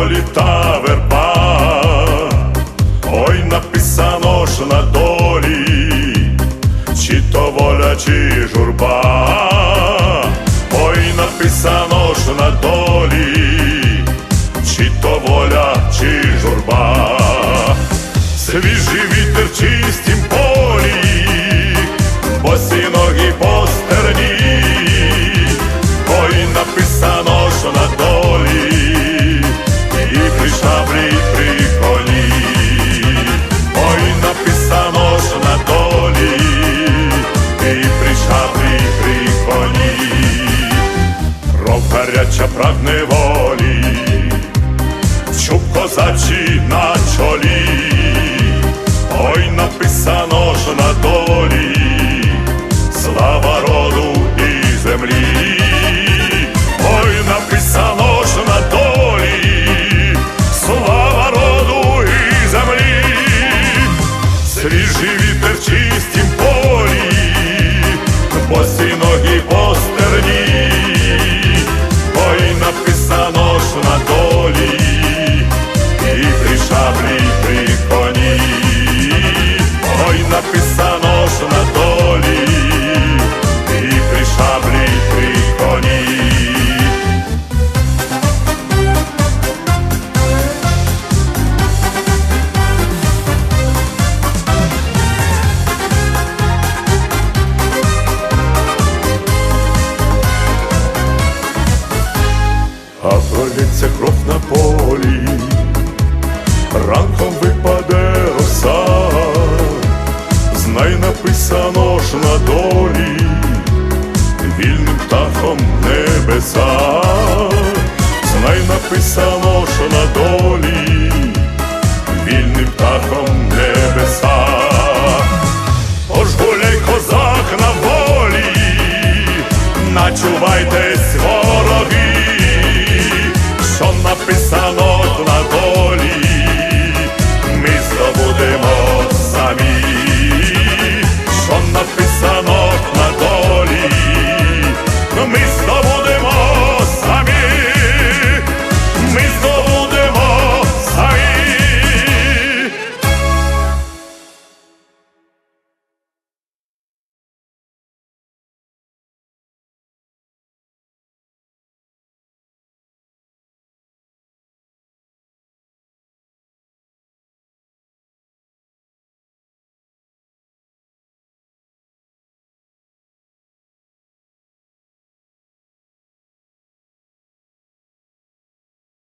полі та верба, ой написано ж на долі, чи то воля, чи журба. Гаряча прагне волі, щоб козачі на долі, пролється кров на полі, ранком випаде роса, знай написано ж на долі, вільним птахом небеса, знай написано ж на долі, вільним птахом небеса, Ож гуляй козак на волі, начувайтесь вороги написано на